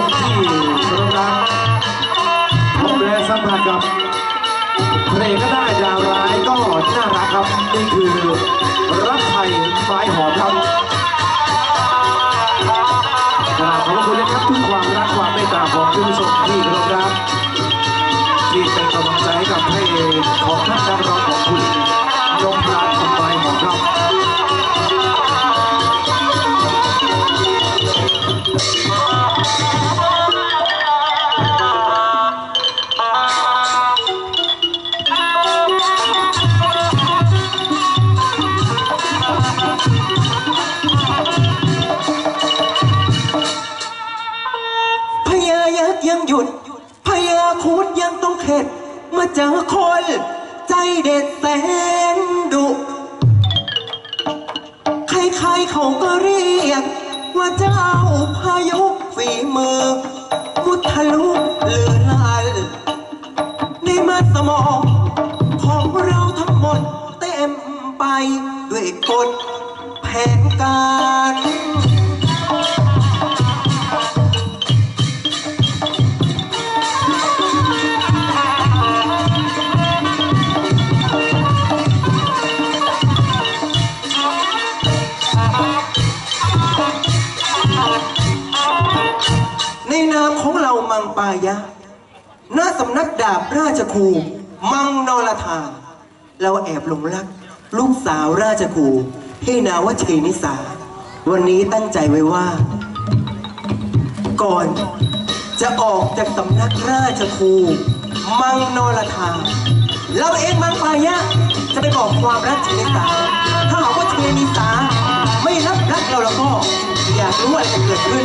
มที่เคารพรักพบและสัมผัสกับเพลงก็ได้ดาวร้ายก็น่ารักครับนี่คือรักไทยไม้หอมครับกราบขอบคุณนะครับทุกความรักความเมตตาของท่านผู้ชมที่เคารพรักที่เป็นกำลังใจให้กับเพลงของท่านนักร้อง เด็ดแสนดุ ใครๆเขาก็เรียก ว่าเจ้าพายุฝีมือมุทะลุเลือลันในมัสมองของเราทั้งหมดเต็มไปด้วยกฎแผนการ ดาบราชครูมังนรธาเราแอบหลงรัก ลูกสาวราชครูที่นาวเชนิสา วันนี้ตั้งใจไว้ว่า ก่อนจะออกจากสำนักราชครูมังนรธาเราเองมังปายะจะไปบอกความรักเชนิสา ถ้าหากว่าเชนิสา ไม่รับรักเราแล้วก็ อยากรู้อะไรจะเกิดขึ้น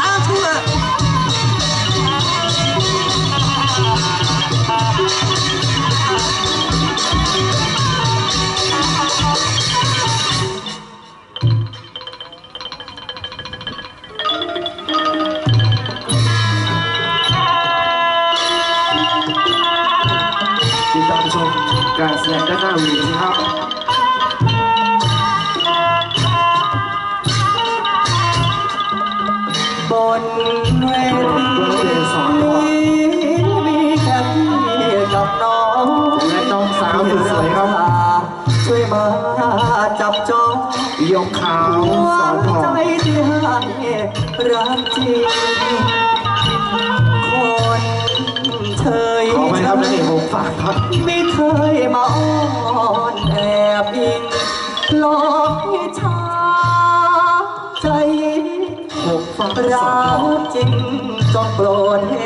ตามขึ้นมา ยกขาวสอนทอใจที่ให้รักจริงคนเชยขอไปครับนักเอกผมฝากครับ ไม่เคยมาอ้อนแอบอิงหลอกให้ชาใจรักจริงจงโปรดเห็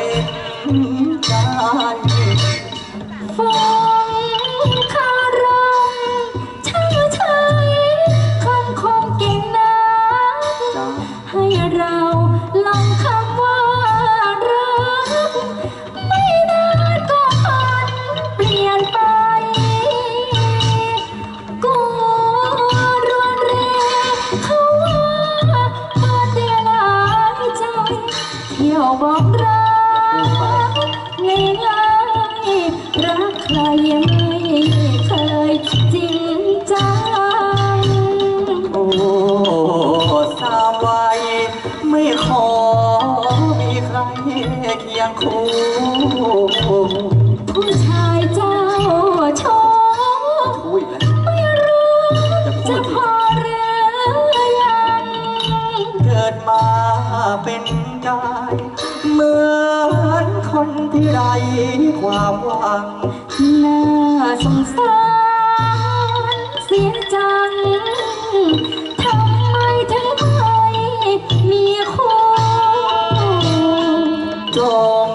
จง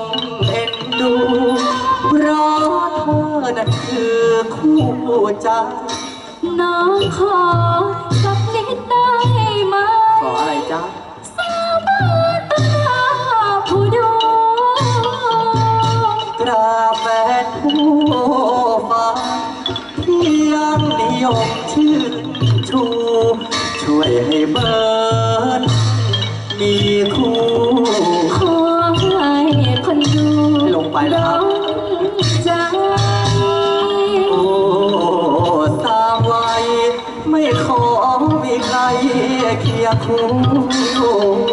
เอ็นดูเพราะเธอนั้นคือคู่ใจน้องขอสักนิดได้ไหมขออะไรจ๊ะสาบานต่อหน้าผู้ดูกราบแฟนผู้ฟังที่ยังนิยมชื่นชู ช่วยให้เบิร์ดมีคู่ ลงไปแล้วครับดนใจ โอ้ตาไวไม่ขอมีใครเคียงคู่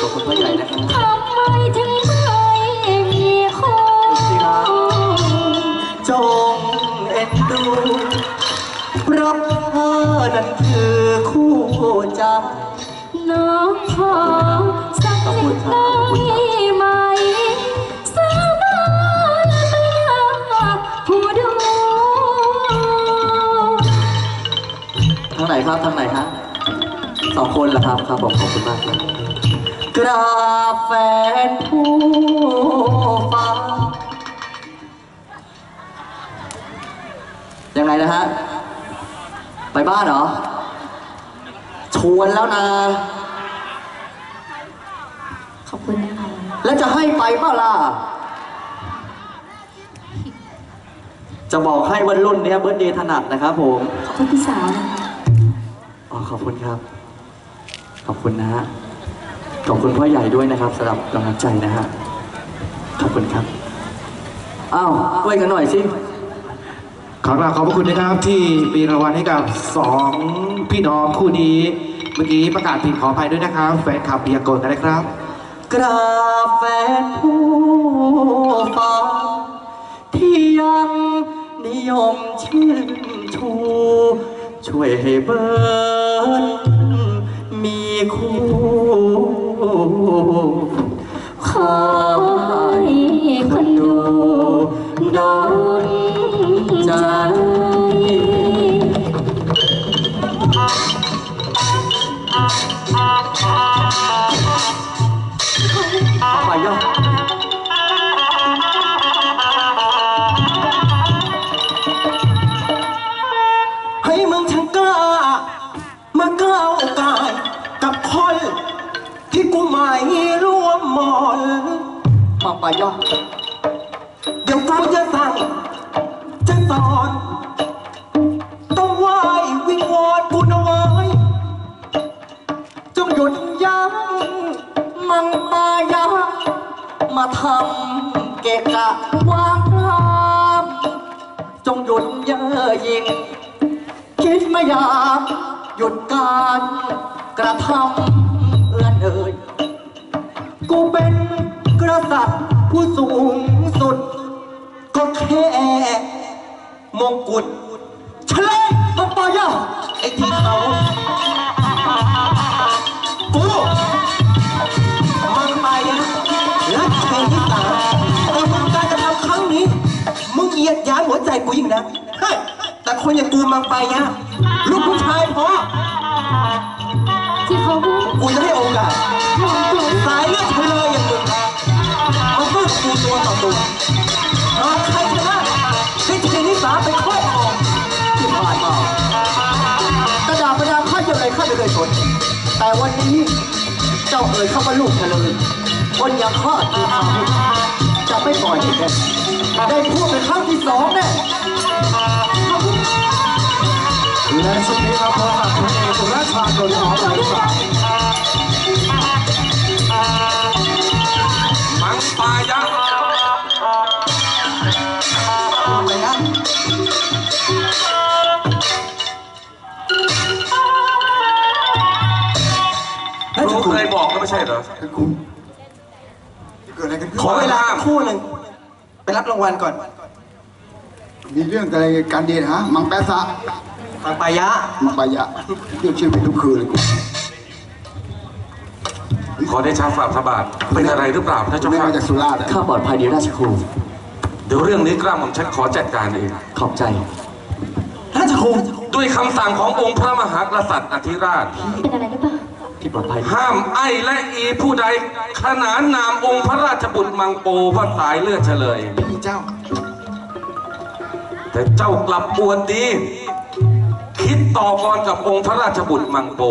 ขอบคุณพ่อใหญ่นะครับทำไมถึงไม่มีคู่จงเอ็นดูเพราะเธอนั้นคือคู่ใจน้องขอสักนิดได้ไหมสาบานไปหน้าผู้ดูทางไหนครับทางไหนครับสองคนเหรอครับครับผมขอบคุณมากครับ กราบแฟนผู้ฟังยังไงนะฮะ ไปบ้านเหรอ ชวนแล้วนะ ขอบคุณนะคะ แล้วจะให้ไปเปล่าล่ะ จะบอกให้วันรุ่นเนี้ยเบิร์ดเดย์ถนัดนะครับผม ขอบคุณพี่สาวนะคะ อ๋อขอบคุณครับ ขอบคุณนะฮะ ขอบคุณพ่อใหญ่ด้วยนะครับสำหรับกำลังใจนะฮะขอบคุณครับอ้าวช่วยกันหน่อยสิขอกราบขอบพระคุณนะครับที่มีรางวัลให้กับสองพี่น้องคู่นี้เมื่อกี้ประกาศผิดขออภัยด้วยนะครับ แฟนคลับเบียร์โกนกันนะครับ กราบแฟนผู้ฟังที่ยังนิยมชื่นชู ช่วยให้เบิร์ดมีคู่ อให้คนดูโดนใจ ร่วมหมอนมาไปย่อเดี๋ยวกูจะสั่งจะสอน ต้องไหววิงวอนกูนะเว้จงหยุดยั้งมังปายังมาทำเกะกะวางพรามจงหยุดเย่อหยิ่งคิดไม่อยากหยุดการกระทำเอื้อนเอ่ย กูเป็นกษัตริย์ผู้สูงสุด ก็แค่มงกุฎเฉลยปปยาไอ้ที่เขากูมันไปอะรักแทนที่ตาแต่มึงการกระทำครั้งนี้ มึงเหยียดหยามหัวใจกูยิ่งนะเฮ้แต่คนอย่างกูมังไปอะลูกผู้ชายพอ เทนิสาไปครอบครองที่ผ่านมากระดาษประดาข้าอย่างไรข้าไม่เคยสนแต่วันนี้เจ้าเอ่ยเข้ามาลูกเฉลยคนอย่างข้าคือทำให้จะไม่ปล่อยให้แกได้พูดเป็นครั้งที่สองแน่และช่วงนี้เราพบกับพระเอกสุราชาโดนหอมไหลฝังมังปายักษ์ ใช่เหรอเกิดอะไรกันขึ้นขอเวลาสักครู่หนึ่งไปรับรางวัลก่อน มีเรื่องอะไรกันดีนะฮะมังแปะซะฟังปายะมังปายะเรียกชื่อผิดทุกคืนเลยกูขอได้ชาฝ่าพระบาทเป็นอะไรหรือเปล่าพระเจ้าไม่ค่ะมาจากสุราษฎร์อะข้าปลอดภัยดีราชครูเดี๋ยวเรื่องนี้กล้าหม่อมฉันขอจัดการเองขอบใจราชครูด้วยคำสั่งขององค์พระมหากษัตริย์อธิราชเป็นอะไรหรือเปล่า ที่ปลอดภัยดีห้ามไอ้และอีผู้ใด ขนานนามองค์พระราชบุตรมังโปว่าสายเลือดเฉลย พี่เจ้า แต่เจ้ากลับปวดดี คิดต่อกรกับองค์พระราชบุตรมังโป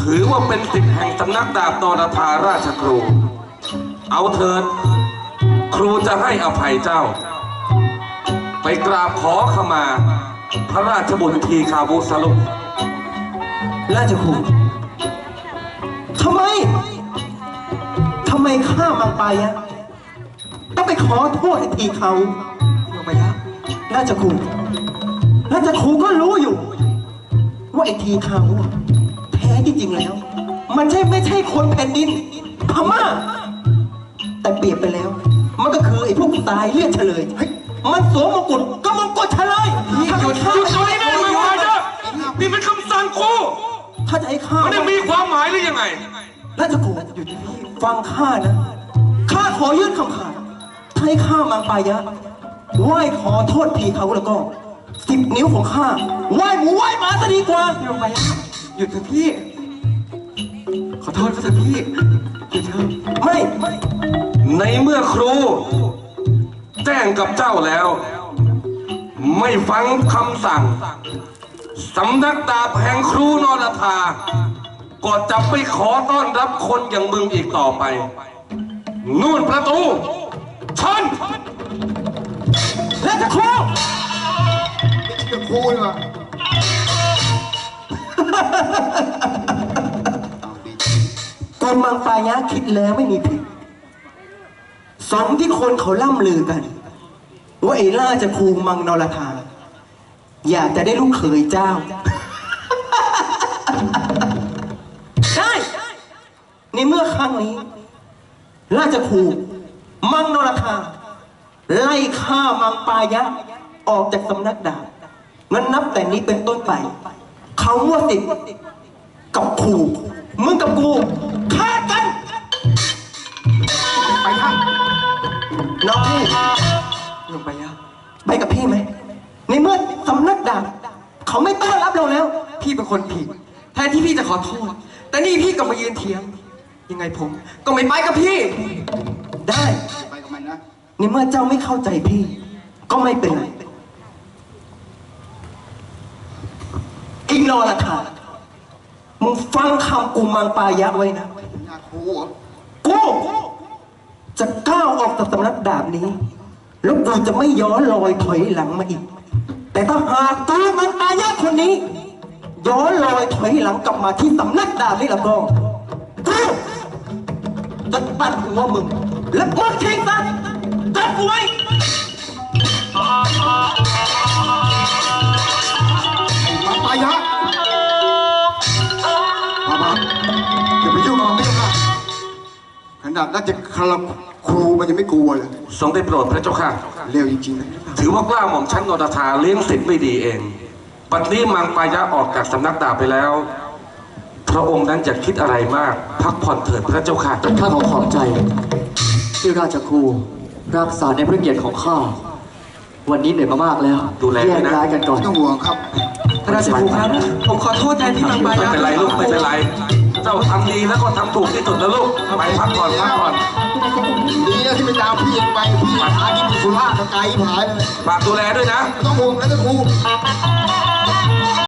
ถือว่าเป็นสิทธิ์แห่งสำนักดาบนรธาราชครู เอาเถิด ครูจะให้อภัยเจ้า ไปกราบขอขมา พระราชบุตรทีคาบุสลุ ราชครูทำไม ทำไมข้ามังปายะต้องไปขอโทษไอ้ทีเขามังปายะราชครูราชครูก็รู้อยู่ ว่าไอ้ทีเขาอะแท้ที่จริงแล้ว มันใช่ไม่ใช่คนแผ่นดินพม่า แต่เปรียบไปแล้ว มันก็คือไอ้พวกตายเลือดเฉลยเฮ้ยมันสวมมงกุฎก็มงกุฎเฉลยหยุดหยุดตรงนี้ได้ไหมวะเจ้านี่เป็นคำสั่งกู ถ้าจะให้ข้ามันได้มีความหมายหรือยังไงราชกูหยุดที่นี่ฟังข้านะ ข้าขอยื่นคำขาดถ้าให้ข้ามังปายะไหว้ขอโทษพีเขาแล้วก็สิบนิ้วของข้าไหว้หมูไหว้หมาซะดีกว่าลงไปหยุดเถอะพี่ ขอโทษเขาเถอะพี่หยุดเถอะไม่ไม่ในเมื่อครู แจ้งกับเจ้าแล้ว ไม่ฟังคำสั่ง สำนักดาบแห่งครูนรธาก็จะไม่ขอต้อนรับคนอย่างมึงอีกต่อไป นู่นประตูชันราชครูจะครูเลยวะเอาดีกูมังปายะคิดแล้วไม่มีผิดสองที่คนเขาล่ำลือกัน ว่าไอ้ล่าจะครูมังนรธา อยากจะได้ลูกเขยเจ้า ได้ ในเมื่อครั้งนี้ ราชครูมังนรธาไล่ฆ่ามังปายะ ออกจากสำนักดาบงั้นนับแต่นี้เป็นต้นไป เขาว่าสิทธิ์กับครูมึงกับกูฆ่ากัน ไปท่านน้องพี่ลงไปยะ แล้ว พี่เป็นคนผิดแทนที่พี่จะขอโทษ แต่นี่พี่ก็มายืนเถียง ยังไงผมก็ไม่ไปกับพี่ ได้ ไปกับมันนะในเมื่อเจ้าไม่เข้าใจพี่ ก็ไม่เป็นไรอิงนอราคามึงฟังคำกูมังปายะไว้นะ นาครูเหรอกู จะก้าวออกจากสำนักดาบนี้ แล้วกูจะไม่ย้อนรอยถอยหลังมาอีก แต่ถ้าหากกูมันตายะคนนี้ ย้อนรอยถอยหลังกลับมาที่สำนักดาบนี่แล้วก็กูจะตัดหัวมึง และมึงทิ้งซะตัดกูไว้มาไปยะมามาอย่าไปยุ่งกับมันไม่ต้องค่ะขนาดน่าจะคาราครูมันยังไม่กลัวเลยทรงได้โปรดพระเจ้าค่ะ เร็วจริงๆนะ ถือว่ากล้าหม่อมชั้นนรธาเลี้ยงสิทธิ์ไม่ดีเอง ปัจจุบันมังปายะออกจากสำนักดาบไปแล้ว พระองค์นั้นจะคิดอะไรมาก พักผ่อนเถิดพระเจ้าค่ะ ข้าขอขอบใจ ที่ราชครูรักษาในพระเกียรติของข้า วันนี้เหนื่อยมามากแล้วดูแลแยด้วยกนะ ย้ายกันก่อนไม่ต้องห่วงครับราชครูครับ ผมขอโทษแทนที่มังปาไม่ยะเป็นไรลูกไม่เป็นไร เจ้าทำดีแล้วก็ทำถูกที่สุดแล้วลูก ไปพักผ่อนพักผ่อนดีนะที่ไปตามพี่ยังไปพี่หาที่มีสุราษฎร์ไกลหายเลย ฝากดูแลด้วยนะไม่ต้องห่วงแล้วนะครู